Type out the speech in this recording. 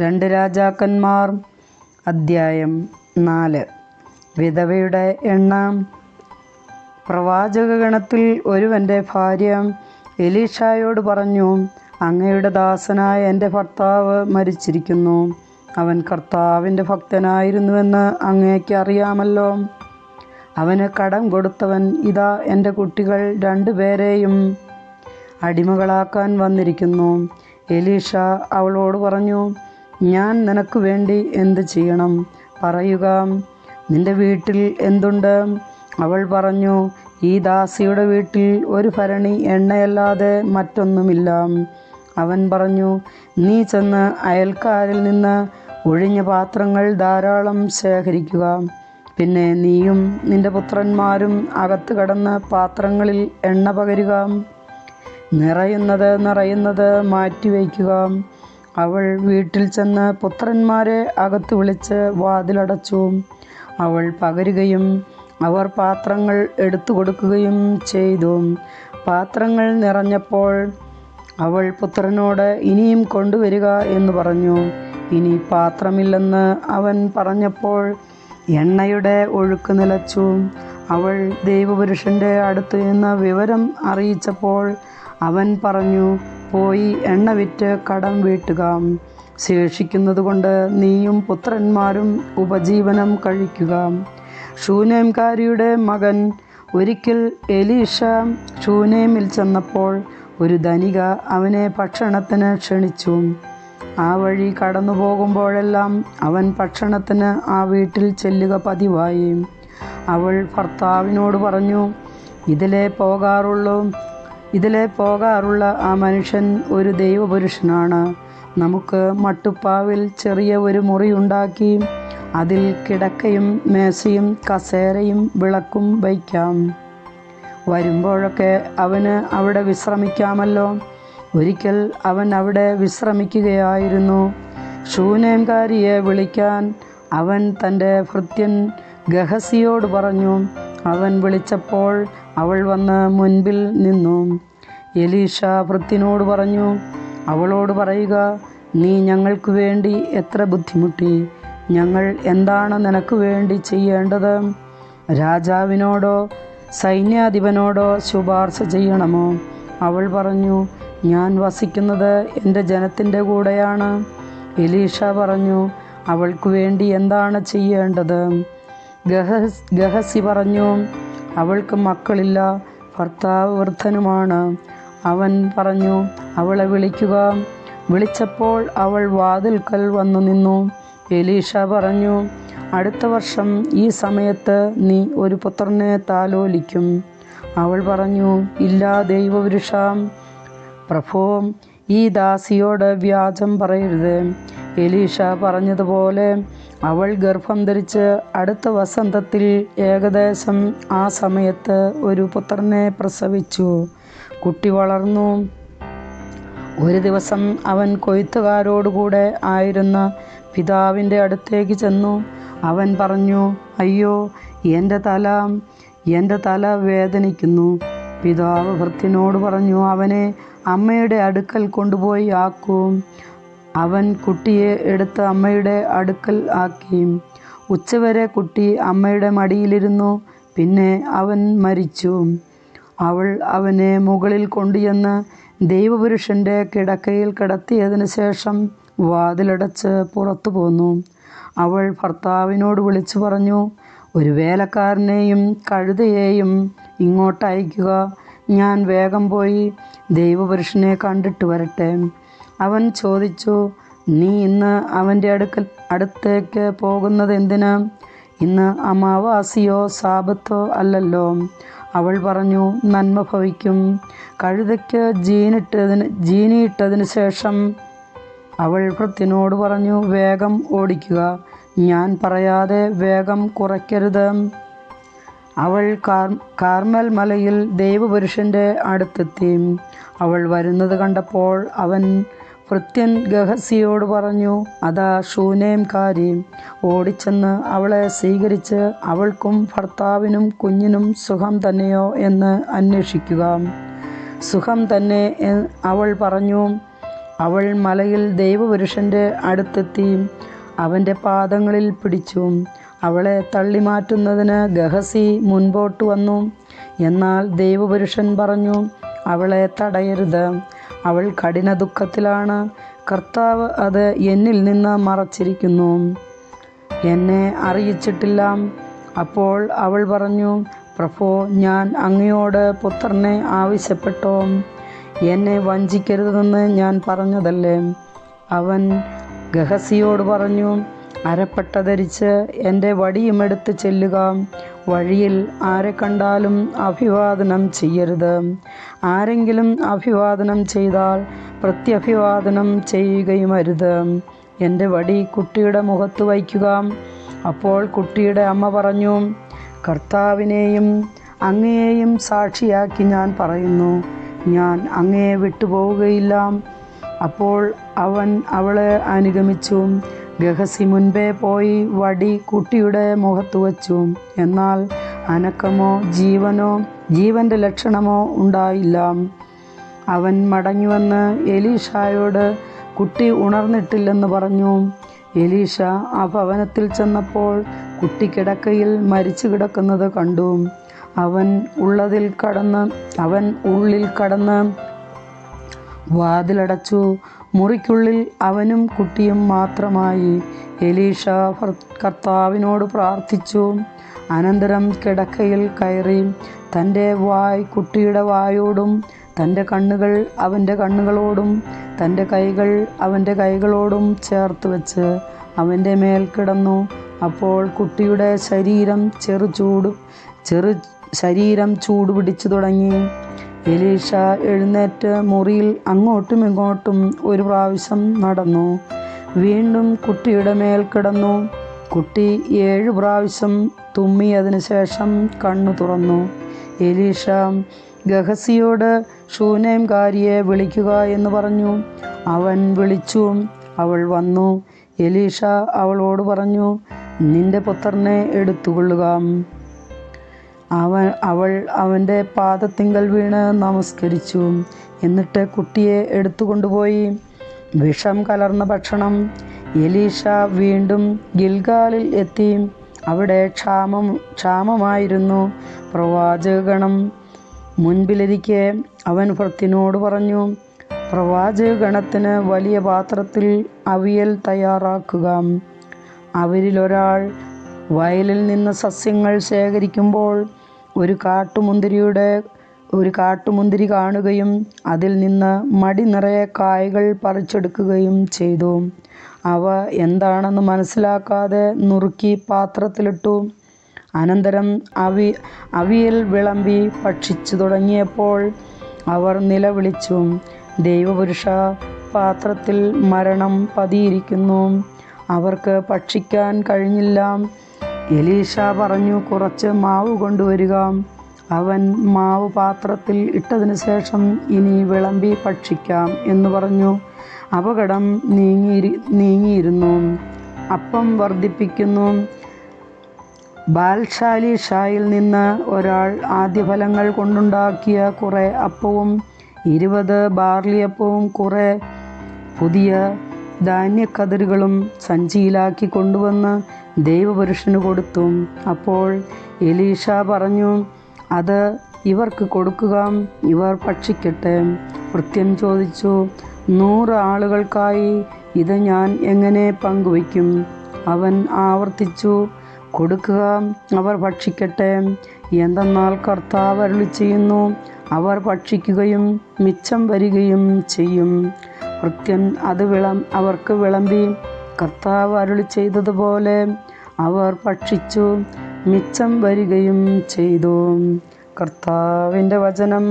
രണ്ട് രാജാക്കന്മാർ. അദ്ധ്യായം നാല്. വിധവയുടെ എണ്ണം. പ്രവാചകഗണത്തിൽ ഒരുവന്റെ ഭാര്യ എലീഷായോട് പറഞ്ഞു അങ്ങയുടെ ദാസനായ എന്റെ ഭർത്താവ് മരിച്ചിരിക്കുന്നു. അവൻ കർത്താവിന്റെ ഭക്തനായിരുന്നുവെന്ന് അങ്ങേക്ക് അറിയാമല്ലോ. അവന് കടം കൊടുത്തവൻ ഇതാ എന്റെ കുട്ടികൾ രണ്ടുപേരെയും അടിമകളാക്കാൻ വന്നിരിക്കുന്നു. എലീഷ അവളോട് പറഞ്ഞു ഞാൻ നിനക്ക് വേണ്ടി എന്ത് ചെയ്യണം? പറയുക നിന്റെ വീട്ടിൽ എന്തുണ്ട്? അവൾ പറഞ്ഞു ഈ ദാസിയുടെ വീട്ടിൽ ഒരു ഭരണി എണ്ണയല്ലാതെ മറ്റൊന്നുമില്ല. അവൻ പറഞ്ഞു നീ ചെന്ന് അയൽക്കാരിൽ നിന്ന് ഒഴിഞ്ഞ പാത്രങ്ങൾ ധാരാളം ശേഖരിക്കുക. പിന്നെ നീയും നിന്റെ പുത്രന്മാരും അകത്ത് കടന്ന് പാത്രങ്ങളിൽ എണ്ണ പകരുക. നിറയുന്നത് നിറയുന്നത് മാറ്റിവയ്ക്കുക. അവൾ വീട്ടിൽ ചെന്ന് പുത്രന്മാരെ അകത്ത് വിളിച്ച് വാതിലടച്ചു. അവൾ പകരുകയും അവർ പാത്രങ്ങൾ എടുത്തു കൊടുക്കുകയും ചെയ്തു. പാത്രങ്ങൾ നിറഞ്ഞപ്പോൾ അവൾ പുത്രനോട് ഇനിയും കൊണ്ടുവരിക എന്ന് പറഞ്ഞു. ഇനി പാത്രമില്ലെന്ന് അവൻ പറഞ്ഞപ്പോൾ എണ്ണയുടെ ഒഴുക്ക് നിലച്ചു. അവൾ ദൈവപുരുഷന്റെ അടുത്ത് നിന്ന് വിവരം അറിയിച്ചപ്പോൾ അവൻ പറഞ്ഞു പോയി എണ്ണ വിറ്റ് കടം വീട്ടുക. ശേഷിക്കുന്നതുകൊണ്ട് നീയും പുത്രന്മാരും ഉപജീവനം കഴിക്കുക. ഷൂനേംകാരിയുടെ മകൻ ഒരിക്കൽ എലീഷ ഷൂനേമിൽ ചെന്നപ്പോൾ ഒരു ധനിക അവനെ ഭക്ഷണത്തിന് ക്ഷണിച്ചു. ആ വഴി കടന്നു പോകുമ്പോഴെല്ലാം അവൻ ഭക്ഷണത്തിന് ആ വീട്ടിൽ ചെല്ലുക പതിവായി. അവൾ ഭർത്താവിനോട് പറഞ്ഞു ഇതിലേ പോകാറുള്ളൂ. ഇതിലെ പോകാറുള്ള ആ മനുഷ്യൻ ഒരു ദൈവപുരുഷനാണ്. നമുക്ക് മട്ടുപ്പാവിൽ ചെറിയ ഒരു മുറിയുണ്ടാക്കി അതിൽ കിടക്കയും മേശയും കസേരയും വിളക്കും വയ്ക്കാം. വരുമ്പോഴൊക്കെ അവന് അവിടെ വിശ്രമിക്കാമല്ലോ. ഒരിക്കൽ അവൻ അവിടെ വിശ്രമിക്കുകയായിരുന്നു. ശൂനേംകാരിയെ വിളിക്കാൻ അവൻ തന്റെ ഭൃത്യൻ ഗഹസിയോട് പറഞ്ഞു അവൻ വിളിച്ചപ്പോൾ അവൾ വന്ന് മുൻപിൽ നിന്നു. എലീഷ വൃത്തിനോട് പറഞ്ഞു അവളോട് പറയുക നീ ഞങ്ങൾക്ക് വേണ്ടി എത്ര ബുദ്ധിമുട്ടി. ഞങ്ങൾ എന്താണ് നിനക്ക് വേണ്ടി ചെയ്യേണ്ടത്? രാജാവിനോടോ സൈന്യാധിപനോടോ ശുപാർശ ചെയ്യണമോ? അവൾ പറഞ്ഞു ഞാൻ വസിക്കുന്നത് എന്റെ ജനത്തിന്റെ കൂടെയാണ്. എലീഷ പറഞ്ഞു അവൾക്ക് വേണ്ടി എന്താണ് ചെയ്യേണ്ടത്? ഗഹസ് ഗഹസി പറഞ്ഞു അവൾക്ക് മക്കളില്ല ഭർത്താവ് വൃദ്ധനുമാണ്. അവൻ പറഞ്ഞു അവളെ വിളിക്കുക. വിളിച്ചപ്പോൾ അവൾ വാതിൽക്കൽ വന്നു നിന്നു. എലീഷ പറഞ്ഞു അടുത്ത വർഷം ഈ സമയത്ത് നീ ഒരു പുത്രനെ താലോലിക്കും. അവൾ പറഞ്ഞു ഇല്ല ദൈവപുരുഷ പ്രഭോ ഈ ദാസിയോട് വ്യാജം പറയരുത്. എലീഷ പറഞ്ഞതുപോലെ അവൾ ഗർഭം ധരിച്ച് അടുത്ത വസന്തത്തിൽ ഏകദേശം ആ സമയത്ത് ഒരു പുത്രനെ പ്രസവിച്ചു. കുട്ടി വളർന്നു. ഒരു ദിവസം അവൻ കൊയ്ത്തുകാരോടുകൂടെ ആയിരുന്ന പിതാവിന്റെ അടുത്തേക്ക് ചെന്നു. അവൻ പറഞ്ഞു അയ്യോ എന്റെ തല എന്റെ തല വേദനിക്കുന്നു. പിതാവ് ഭൃത്യനോട് പറഞ്ഞു അവനെ അമ്മയുടെ അടുക്കൽ കൊണ്ടുപോയി ആക്കൂ. അവൻ കുട്ടിയെ എടുത്ത് അമ്മയുടെ അടുക്കൽ ആക്കി. ഉച്ചവരെ കുട്ടി അമ്മയുടെ മടിയിലിരുന്നു. പിന്നെ അവൻ മരിച്ചു. അവൾ അവനെ മുകളിൽ കൊണ്ടുചെന്ന് ദൈവപുരുഷന്റെ കിടക്കയിൽ കിടത്തിയതിന് ശേഷം വാതിലടച്ച് പുറത്തു പോന്നു. അവൾ ഭർത്താവിനോട് വിളിച്ചു പറഞ്ഞു ഒരു വേലക്കാരനെയും കഴുതയെയും ഇങ്ങോട്ട് അയക്കുക ഞാൻ വേഗം പോയി ദൈവപുരുഷനെ കണ്ടിട്ട് വരട്ടെ. അവൻ ചോദിച്ചു നീ ഇന്ന് അവന്റെ അടുക്കൽ അടുത്തേക്ക് പോകുന്നത് എന്തിന്? ഇന്ന് അമാവാസിയോ സാപത്തോ അല്ലല്ലോ. അവൾ പറഞ്ഞു നന്മ ഭവിക്കും. കഴുതയ്ക്ക് ജീനിട്ടതിന് ജീനിയിട്ടതിന് ശേഷം അവൾ വൃത്തിനോട് പറഞ്ഞു വേഗം ഓടിക്കുക. ഞാൻ പറയാതെ വേഗം കുറയ്ക്കരുത്. അവൾ കാർ കാർമൽ മലയിൽ ദൈവപുരുഷന്റെ അടുത്തെത്തി. അവൾ വരുന്നത് കണ്ടപ്പോൾ അവൻ ഭൃത്യൻ ഗഹസിയോട് പറഞ്ഞു അതാ ഷൂനേംകാരി ഓടിച്ചെന്ന് അവളെ സ്വീകരിച്ച് അവൾക്കും ഭർത്താവിനും കുഞ്ഞിനും സുഖം തന്നെയോ എന്ന് അന്വേഷിക്കുക. സുഖം തന്നെ അവൾ പറഞ്ഞു അവൾ മലയിൽ ദൈവപുരുഷന്റെ അടുത്തെത്തി അവന്റെ പാദങ്ങളിൽ പിടിച്ചു. അവളെ തള്ളിമാറ്റുന്നതിന് ഗഹസി മുൻപോട്ട് വന്നു. എന്നാൽ ദൈവപുരുഷൻ പറഞ്ഞു അവളെ തടയരുത്. അവൾ കഠിന ദുഃഖത്തിലാണ് കർത്താവ് അത് എന്നിൽ നിന്ന് മറച്ചിരിക്കുന്നു. എന്നെ അറിയിച്ചിട്ടില്ല. അപ്പോൾ അവൾ പറഞ്ഞു പ്രഭോ ഞാൻ അങ്ങയോട് പുത്രനെ ആവശ്യപ്പെട്ടോ? എന്നെ വഞ്ചിക്കരുതെന്ന് ഞാൻ പറഞ്ഞതല്ലേ? അവൻ ഗഹസിയോട് പറഞ്ഞു അരപ്പട്ട ധരിച്ച് എന്റെ വടിയുമെടുത്ത് ചെല്ലുക. വഴിയിൽ ആരെ കണ്ടാലും അഭിവാദനം ചെയ്യരുത്. ആരെങ്കിലും അഭിവാദനം ചെയ്താൽ പ്രത്യഭിവാദനം ചെയ്യുകയും അരുത്. എന്റെ വടി കുട്ടിയുടെ മുഖത്ത് വയ്ക്കുക. അപ്പോൾ കുട്ടിയുടെ അമ്മ പറഞ്ഞു കർത്താവിനെയും അങ്ങയെയും സാക്ഷിയാക്കി ഞാൻ പറയുന്നു. ഞാൻ അങ്ങയെ വിട്ടുപോവുകയില്ല. അപ്പോൾ അവൻ അവളെ അനുഗമിച്ചു. ഗഹസി മുൻപേ പോയി വടി കുട്ടിയുടെ മുഖത്ത് വച്ചു. എന്നാൽ അനക്കമോ ജീവനോ ജീവന്റെ ലക്ഷണമോ ഉണ്ടായില്ല. അവൻ മടങ്ങിവന്ന് എലീഷായോട് കുട്ടി ഉണർന്നിട്ടില്ലെന്ന് പറഞ്ഞു. എലീഷ ആ ഭവനത്തിൽ ചെന്നപ്പോൾ കുട്ടി കിടക്കയിൽ മരിച്ചു കിടക്കുന്നത് കണ്ടു. അവൻ ഉള്ളതിൽ കടന്ന് അവൻ ഉള്ളിൽ കടന്ന് വാതിലടച്ചു. മുറിക്കുള്ളിൽ അവനും കുട്ടിയും മാത്രമായി. എലീഷ കർത്താവിനോട് പ്രാർത്ഥിച്ചു. അനന്തരം കിടക്കയിൽ കയറി തന്റെ വായ് കുട്ടിയുടെ വായോടും തന്റെ കണ്ണുകൾ അവന്റെ കണ്ണുകളോടും തന്റെ കൈകൾ അവന്റെ കൈകളോടും ചേർത്ത് വെച്ച് അവന്റെ മേൽ കിടന്നു. അപ്പോൾ കുട്ടിയുടെ ശരീരം ചെറു ചൂട് ചെറു ശരീരം ചൂടുപിടിച്ചു തുടങ്ങി. എലീഷ എഴുന്നേറ്റ് മുറിയിൽ അങ്ങോട്ടും ഇങ്ങോട്ടും ഒരു പ്രാവശ്യം നടന്നു. വീണ്ടും കുട്ടിയുടെ മേൽ കിടന്നു. കുട്ടി ഏഴു പ്രാവശ്യം തുമ്മിയതിനു ശേഷം കണ്ണു തുറന്നു. എലീഷ ഗഹസിയോട് ഷൂനേംകാരിയെ വിളിക്കുക എന്ന് പറഞ്ഞു. അവൻ വിളിച്ചു. അവൾ വന്നു. എലീഷ അവളോട് പറഞ്ഞു നിന്റെ പുത്രനെ എടുത്തുകൊള്ളുക. അവൻ അവൾ അവന്റെ പാദത്തിങ്കൽ വീണ് നമസ്കരിച്ചു. എന്നിട്ട് കുട്ടിയെ എടുത്തുകൊണ്ടുപോയി. വിഷം കലർന്ന ഭക്ഷണം. എലീഷ വീണ്ടും ഗിൽഗാലിൽ എത്തി. അവിടെ ക്ഷാമം ക്ഷാമമായിരുന്നു. പ്രവാചകഗണം മുൻപിലിരിക്കെ അവൻ ഭൃത്തിനോട് പറഞ്ഞു പ്രവാചകഗണത്തിന് വലിയ പാത്രത്തിൽ അവിയൽ തയ്യാറാക്കുക. അവരിലൊരാൾ വയലിൽ നിന്ന് സസ്യങ്ങൾ ശേഖരിക്കുമ്പോൾ ഒരു കാട്ടുമുന്തിരിയുടെ ഒരു കാട്ടുമുന്തിരി കാണുകയും അതിൽ നിന്ന് മടി നിറയെ കായകൾ പറിച്ചെടുക്കുകയും ചെയ്തു. അവ എന്താണെന്ന് മനസ്സിലാക്കാതെ നുറുക്കി പാത്രത്തിലിട്ടു. അനന്തരം അവി അവിയൽ വിളമ്പി ഭക്ഷിച്ചു തുടങ്ങിയപ്പോൾ അവർ നിലവിളിച്ചു. ദൈവപുരുഷ പാത്രത്തിൽ മരണം പതിയിരിക്കുന്നു. അവർക്ക് ഭക്ഷിക്കാൻ കഴിഞ്ഞില്ല. എലീഷ പറഞ്ഞു കുറച്ച് മാവ് കൊണ്ടുവരിക. അവൻ മാവ് പാത്രത്തിൽ ഇട്ടതിന് ശേഷം ഇനി വിളമ്പി ഭക്ഷിക്കാം എന്ന് പറഞ്ഞു. അപകടം നീങ്ങിയിരി നീങ്ങിയിരുന്നു. അപ്പം വർദ്ധിപ്പിക്കുന്നു. ബാൽശാലി ഷായിൽ നിന്ന് ഒരാൾ ആദ്യഫലങ്ങൾ കൊണ്ടുണ്ടാക്കിയ കുറേ അപ്പവും ഇരുപത് ബാർലിയപ്പവും കുറേ പുതിയ ധാന്യക്കതിരുകളും സഞ്ചിയിലാക്കി കൊണ്ടുവന്ന് ദൈവപുരുഷന് കൊടുത്തു. അപ്പോൾ എലീഷ പറഞ്ഞു അത് ഇവർക്ക് കൊടുക്കുക ഇവർ ഭക്ഷിക്കട്ടെ. കൃത്യം ചോദിച്ചു നൂറ് ആളുകൾക്കായി ഇത് ഞാൻ എങ്ങനെ പങ്കുവയ്ക്കും? അവൻ ആവർത്തിച്ചു കൊടുക്കുക അവർ ഭക്ഷിക്കട്ടെ. എന്തെന്നാൽ കർത്താവ് അരുളി ചെയ്യുന്നു അവർ ഭക്ഷിക്കുകയും മിച്ചം വരികയും ചെയ്യും. ഭൃത്യൻ അത് വിളം അവർക്ക് വിളമ്പി കർത്താവ് അരുളി ചെയ്തതുപോലെ അവർ ഭക്ഷിച്ചു മിച്ചം വരികയും ചെയ്തു. കർത്താവിന്റെ വചനം.